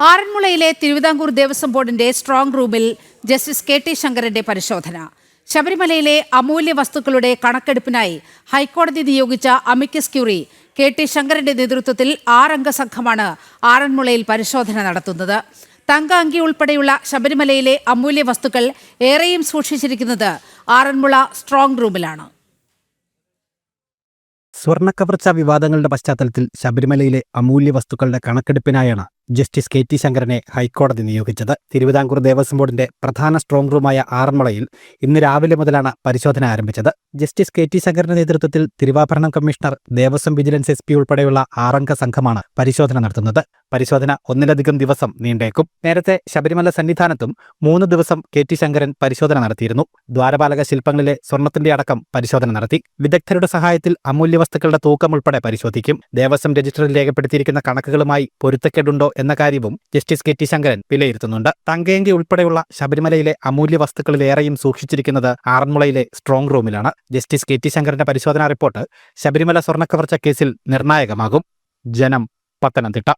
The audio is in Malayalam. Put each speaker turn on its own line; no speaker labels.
ആറന്മുളയിലെ തിരുവിതാംകൂർ ദേവസ്വം ബോർഡിന്റെ സ്ട്രോങ് റൂമിൽ ജസ്റ്റിസ് കെ ടി ശങ്കരന്റെ പരിശോധന. ശബരിമലയിലെ അമൂല്യ വസ്തുക്കളുടെ കണക്കെടുപ്പിനായി ഹൈക്കോടതി നിയോഗിച്ച അമിക്കസ് ക്യൂറി കെ ടി ശങ്കരന്റെ നേതൃത്വത്തിൽ ആറംഗ സംഘമാണ് ആറന്മുളയിൽ പരിശോധന നടത്തുന്നത്. തങ്ക അങ്കി ഉൾപ്പെടെയുള്ള ശബരിമലയിലെ അമൂല്യ വസ്തുക്കൾ ഏറെയും സൂക്ഷിച്ചിരിക്കുന്നത് ആറന്മുള സ്ട്രോങ് റൂമിലാണ്.
സ്വർണക്കവർച്ച വിവാദങ്ങളുടെ പശ്ചാത്തലത്തിൽ ശബരിമലയിലെ അമൂല്യ വസ്തുക്കളുടെ കണക്കെടുപ്പിനായാണ് ജസ്റ്റിസ് കെ ടി ശങ്കരനെ ഹൈക്കോടതി നിയോഗിച്ചത്. തിരുവിതാംകൂർ ദേവസ്വം ബോർഡിന്റെ പ്രധാന സ്ട്രോങ് റൂമായ ആറന്മുളയിൽ ഇന്ന് രാവിലെ മുതലാണ് പരിശോധന ആരംഭിച്ചത്. ജസ്റ്റിസ് കെ ടി ശങ്കരന്റെ നേതൃത്വത്തിൽ തിരുവാഭരണം കമ്മീഷണർ ദേവസ്വം വിജിലൻസ് എസ് ഉൾപ്പെടെയുള്ള ആറംഗ സംഘമാണ് പരിശോധന നടത്തുന്നത്. പരിശോധന ഒന്നിലധികം ദിവസം നീണ്ടേക്കും. നേരത്തെ ശബരിമല സന്നിധാനത്തും മൂന്ന് ദിവസം കെ ടി ശങ്കരൻ പരിശോധന നടത്തിയിരുന്നു. ദ്വാരപാലക ശില്പങ്ങളിലെ സ്വർണത്തിന്റെ അടക്കം പരിശോധന നടത്തി. വിദഗ്ധരുടെ സഹായത്തിൽ അമൂല്യ വസ്തുക്കളുടെ തൂക്കം ഉൾപ്പെടെ പരിശോധിക്കും. ദേവസ്വം രജിസ്റ്ററിൽ രേഖപ്പെടുത്തിയിരിക്കുന്ന കണക്കുകളുമായി പൊരുത്തക്കേടുണ്ടോ എന്ന കാര്യവും ജസ്റ്റിസ് കെ ടി ശങ്കരൻ വിലയിരുത്തുന്നുണ്ട്. തങ്കയങ്കി ഉൾപ്പെടെയുള്ള ശബരിമലയിലെ അമൂല്യ വസ്തുക്കളിലേറെയും സൂക്ഷിച്ചിരിക്കുന്നത് ആറന്മുളയിലെ സ്ട്രോങ് റൂമിലാണ് ജസ്റ്റിസ് കെ ടി ശങ്കരന്റെ പരിശോധനാ റിപ്പോർട്ട് ശബരിമല സ്വർണക്കവർച്ച കേസിൽ നിർണായകമാകും. ജനം പത്തനംതിട്ട.